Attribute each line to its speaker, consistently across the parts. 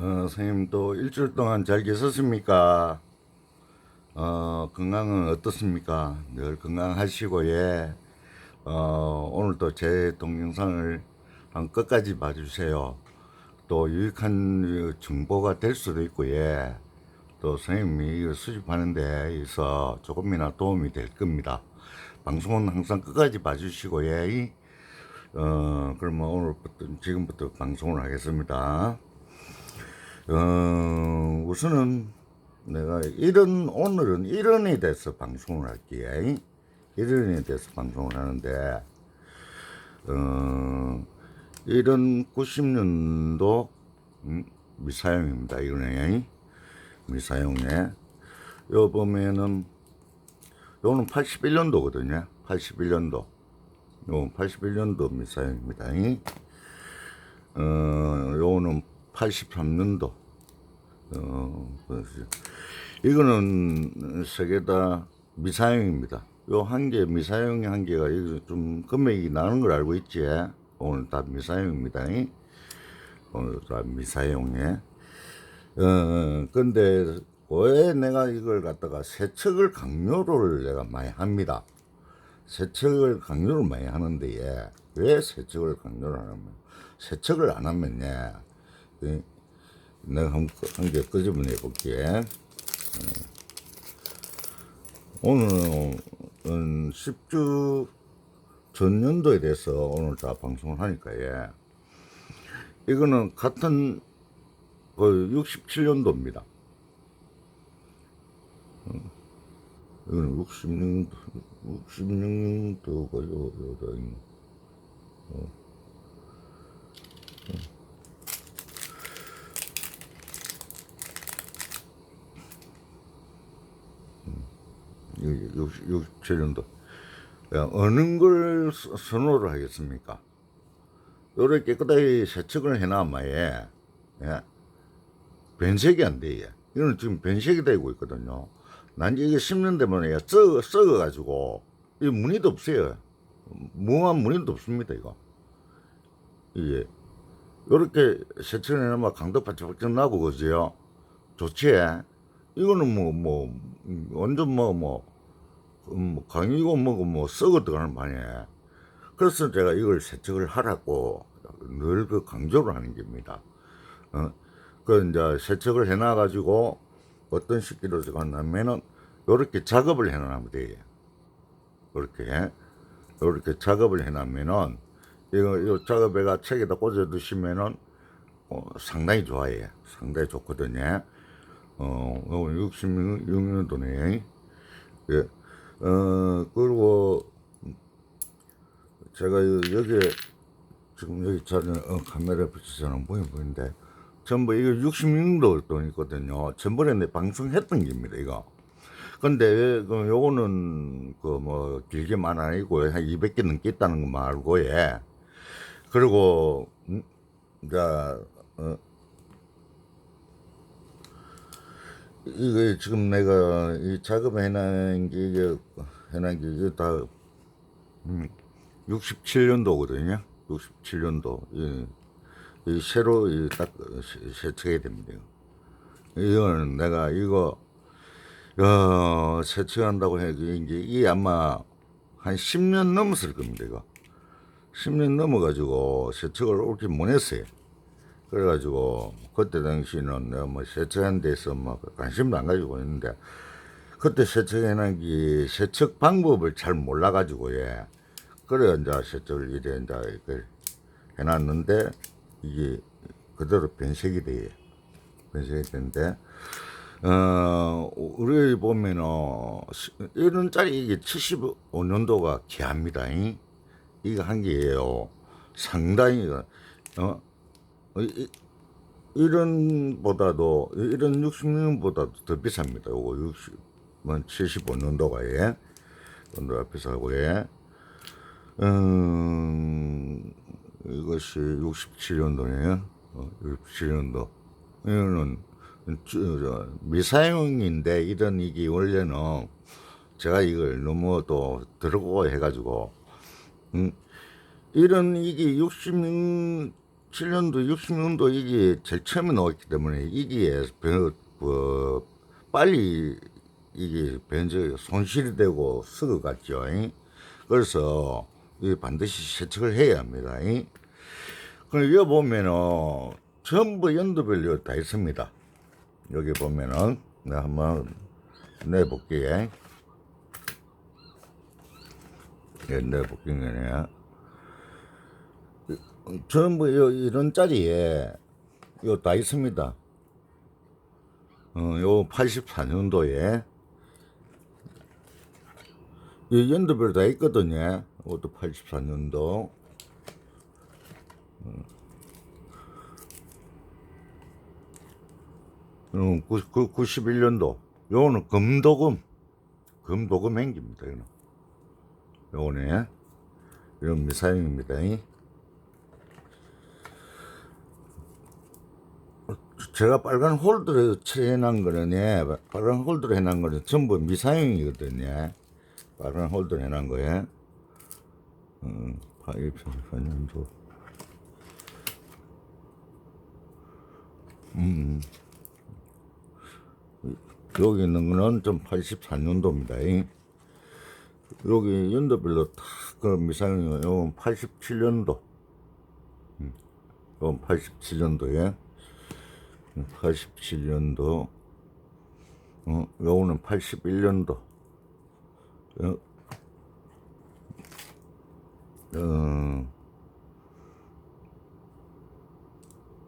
Speaker 1: 어, 선생님 또 일주일 동안 잘 계셨습니까? 어, 건강은 어떻습니까? 늘 건강하시고, 예. 어, 오늘도 제 동영상을 한 끝까지 봐주세요. 또 유익한 정보가 될 수도 있고, 예. 또 선생님이 수집하는 데 있어 조금이나 도움이 될 겁니다. 방송은 항상 끝까지 봐주시고, 예. 이, 어, 그러면 오늘부터, 지금부터 방송을 하겠습니다. 어, 우선은 내가 이런, 오늘은 일원에 대해서 방송을 할게요. 일원에 대해서 방송을 하는데, 어, 이런 90년도 음, 미사용입니다. 이거는 미사용에. 요 보면은, 요는 81년도거든요. 81년도. 요 81년도 미사용입니다. 어, 요거는 83년도. 어, 이거는 세개다 미사용입니다. 요 한 개, 미사용이 한 개가 이거 좀 금액이 나는 걸 알고 있지. 오늘 다 미사용입니다. 오늘 다 미사용에. 어, 근데 왜 내가 이걸 갖다가 세척을 강요를 내가 많이 합니다. 세척을 강요를 많이 하는데 예. 왜 세척을 강요를 하냐면 세척을 안 하면 예. 예. 내가 한개 끄집어내 볼게. 예. 오늘은 10주 전년도에 대해서 오늘 다 방송을 하니까, 예. 이거는 같은 그 67년도입니다. 어. 이거는 66년도, 66년도고요. 67년도. 어느 걸 선호를 하겠습니까? 요렇게 깨끗하게 세척을 해놔마에, 예. 변색이 안 돼, 예. 이건 지금 변색이 되고 있거든요. 난 이게 10년 되면 예, 썩, 썩어가지고, 이 무늬도 없어요. 무한 무늬도 없습니다, 이거. 이게. 요렇게 세척을 해놔마 강도 반짝반짝 나고, 그지요? 좋지, 이거는 뭐, 뭐, 음, 완전 뭐, 뭐, 음, 뭐 강이고 뭐고 뭐 썩어 들어가는 반이에요. 그래서 제가 이걸 세척을 하라고 늘 그 강조를 하는 겁니다. 어? 그 이제 세척을 해놔가지고 어떤 식기로 들어간다면은 요렇게 작업을 해놓으면 돼요. 요렇게 요렇게 작업을 해놓으면은 이거 이 작업에가 책에다 꽂아 두시면은 어, 상당히 좋아요. 상당히 좋거든요. 어, 66년도네. 예. 어, 그리고 제가 여- 여기에 지금 여기 자는 어, 카메라 비치자는 보이 보이는데 전부 이거 66도 돈 있거든요. 전번에 내 방송했던 겁니다, 이거. 근데 그 요거는 그 뭐 길게만 아니고 한 200개 넘게 있다는 것만 알고 예. 그리고 음, 자 어, 이거 지금 내가 이 작업해놓은 게 이게 해놓은 게 이게 다 음, 67년도거든요. 67년도 이, 이 새로 이 딱 세척해야 됩니다. 이거는 내가 이거 어, 세척한다고 해도 이제 이게 아마 한 10년 넘었을 겁니다. 이거 10년 넘어가지고 세척을 옳게 못했어요. 그래가지고 그때 당시는 내가 뭐 세척한 데서 뭐 관심도 안 가지고 있는데 그때 세척해놓은 게 세척 방법을 잘 몰라가지고 예. 그래 이제 세척을 이래 이제 이걸 해놨는데 이게 그대로 변색이 돼. 변색이 되는데 어 우리 보면은 시- 이런 짜리 이게 75년도가 귀합니다 이 이거 한 개예요. 상당히 어 어, 어, 이런보다도 이런 66년보다도 더 비쌉니다. 요거 60만 75년도가에 온도가 비싸고에 음, 이것이 67년도네요. 어, 67년도 이거는 미사용인데 이런 이게 원래는 제가 이걸 너무 또 들고 해가지고 음, 이런 이게 66 67년도, 60년도 이게 제일 처음에 나왔기 때문에 이게 변, 뭐 빨리 이게 변제 손실이 되고 썩어갔죠. 그래서 반드시 세척을 해야 합니다. 그럼 여기 보면은 전부 연도별로 다 있습니다. 여기 보면은 내가 한번 내볼게요. 예, 내볼게. 요. 전부 요 이런 짜리에 요다 있습니다. 어, 요 84년도에 이 연도별 다 있거든요. 이것도 84년도. 음, 91년도. 요거는 금도금. 금도금 행기입니다. 이거는. 요거네. 이런 미사용입니다. 제가 빨간 홀드를 해놓은 거는, 예, 빨간 홀드를 해놓은 거는 전부 미사용이거든요. 빨간 홀드를 해놓은 거에. 음, 84년도. 음. 여기 있는 거는 좀 84년도입니다. 여기 연도별로 다그 미사용이요. 요건 87년도. 음, 요건 87년도에. 87년도. 어, 요거는 81년도. 어, 어,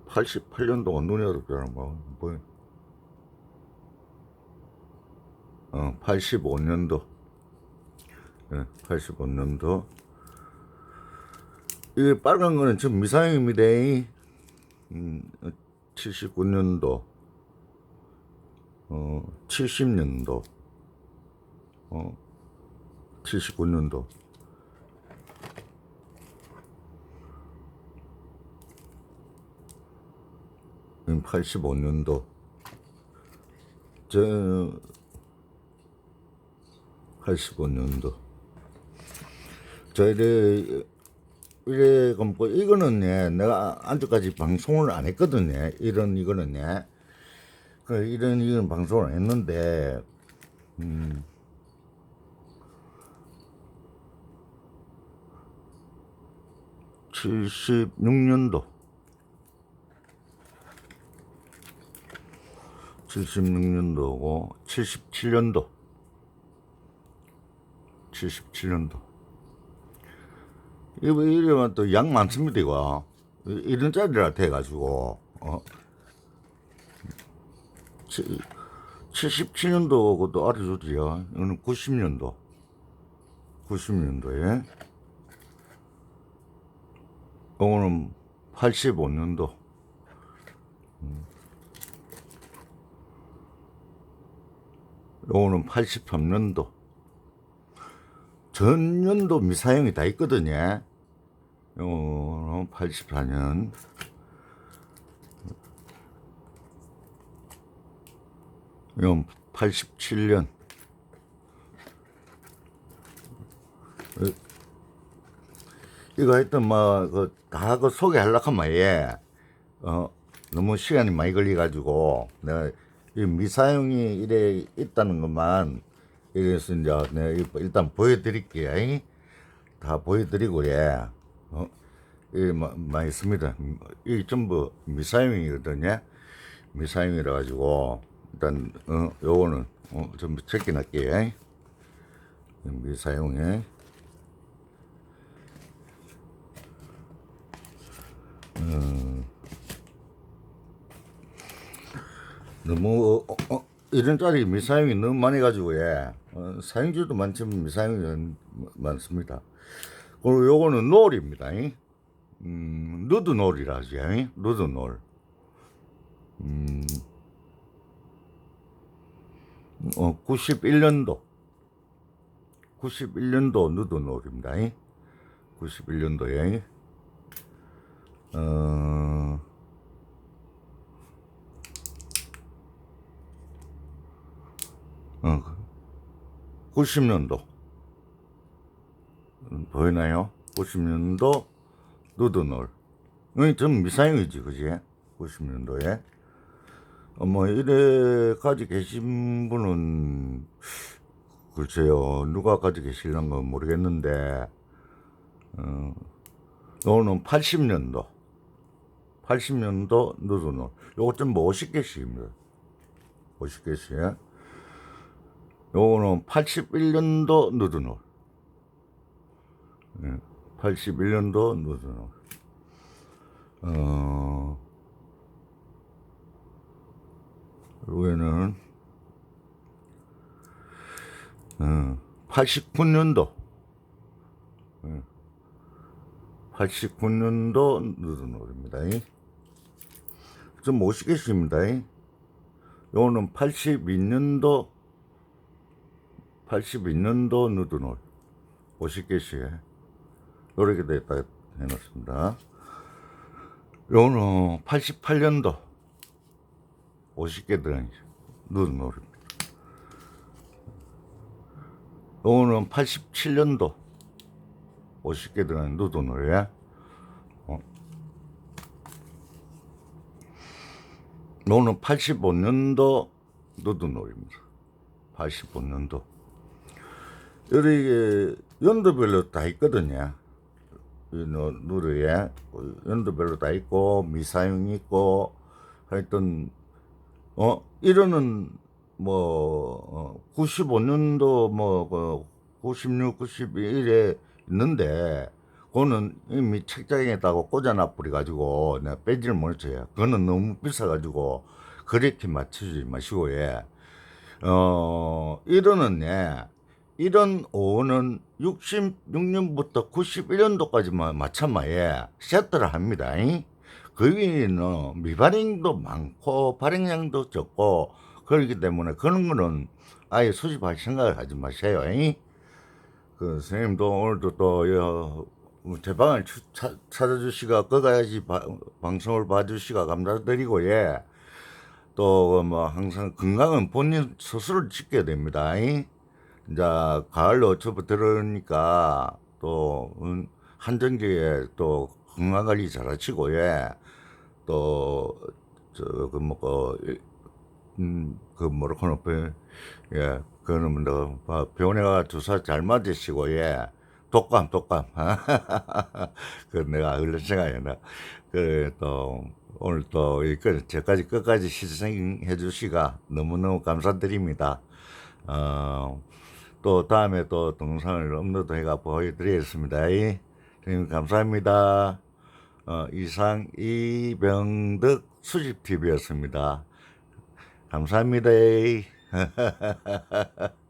Speaker 1: 88년도가 눈이 어렵잖아, 뭐. 뭐. 어, 85년도. 예, 85년도. 이 빨간 거는 지금 미사용입니다. 음, 79년도. 어, 70년도. 어, 79년도. 음, 85년도. 저, 85년도. 저, 이래, 이래, 그럼 뭐, 이거는, 예, 내가 안쪽까지 방송을 안 했거든요. 이런, 이거는, 예. 그, 이런, 이런 방송을 안 했는데, 음. 칠십육 년도 76년도고 77년도 77년도 이거 이러면 또 양 많습니다 이거. 이런 짜리라 돼가지고 어. 77년도고 또 알아주지요 이거는 90년도. 90년도에. 이거는 85년도. 요거는 83년도. 전년도 미사용이 다 있거든요. 요거는 84년. 이건 87년. 이거 하여튼 뭐, 그, 다그 소개하려고 하면, 예. 어, 너무 시간이 많이 걸려가지고, 내가 이 미사용이 이래 있다는 것만 이래서 이제 내가 일단 보여드릴게요. 잉? 다 보여드리고 그래. 어? 이 많이 있습니다. 이 전부 미사용이거든요. 미사용이라 가지고 일단 어 요거는 어, 전부 체크할게요. 미사용에 너무 어, 어, 이런 짜리 미사용이 너무 많이 가지고 예 어, 사용주도 많지만 미사용이 많습니다. 그리고 요거는 놀입니다. 잉? 음, 누드 놀이라 하지. 잉? 누드 놀. 음, 어, 91년도. 91년도 누드 놀입니다. 잉? 91년도에. 어, 어, 90년도. 음, 보이나요? 90년도 누드놀. 응, 좀 미사용이지, 그지? 90년도에. 어, 뭐, 이래까지 계신 분은, 글쎄요, 누가 가지고 계실는 건 모르겠는데, 어, 요거는 80년도. 80년도 누드는. 요거 좀 50개씩입니다. 50개씩. 요거는 81년도 누드놀. 예, 81년도 누드놀. 어, 위에는, 어, 89년도. 89년도 누드놀입니다. 좀 멋있겠습니다. 요거는 82년도 82년도 누드놀 50개씩 요렇게 됐다 해놓습니다. 요거는 88년도 50개 들어있는 누드놀입니다. 요거는 87년도 50개 들어있는 누드놀이야. 어. 요거는 85년도 누드놀입니다. 85년도. 이게 연도별로 다 있거든요. 누르에 연도별로 다 있고 미사용 있고 하여튼 어 이거는 뭐 95년도 뭐 96, 92일에 있는데 그거는 이미 책장에다가 꽂아놔 버려 가지고 내가 빼지를 못해요. 그거는 너무 비싸 가지고 그렇게 맞추지 마시고 예. 어, 이거는 예. 이런 오는 66년부터 91년도까지만 마찬가지에 세트를 합니다. 잉? 거기는 미발행도 많고 발행량도 적고 그렇기 때문에 그런 거는 아예 수집할 생각을 하지 마세요. 잉? 그 선생님도 오늘도 또 제 방을 추- 차- 찾아주시가 바- 방송을 봐주시가 감사드리고 예. 또뭐 항상 건강은 본인 스스로 지켜야 됩니다. 잉? 이제 가을로 접어들으니까 또 음, 한정기에 또 건강 관리 잘하시고 예. 또저그 뭐고 음 그 뭐라고는 그, 예 그거는 뭐 병원에 가 주사 잘 맞으시고 예 독감 독감 그 내가 얼른 생각해 나그또 오늘 또 이거 저까지 끝까지 시청해 주시가 너무너무 감사드립니다. 어, 또 다음에 또 동영상을 업로드 해가 보여드리겠습니다. 예. 선생님 감사합니다. 어, 이상 이병덕 수집TV였습니다. 감사합니다.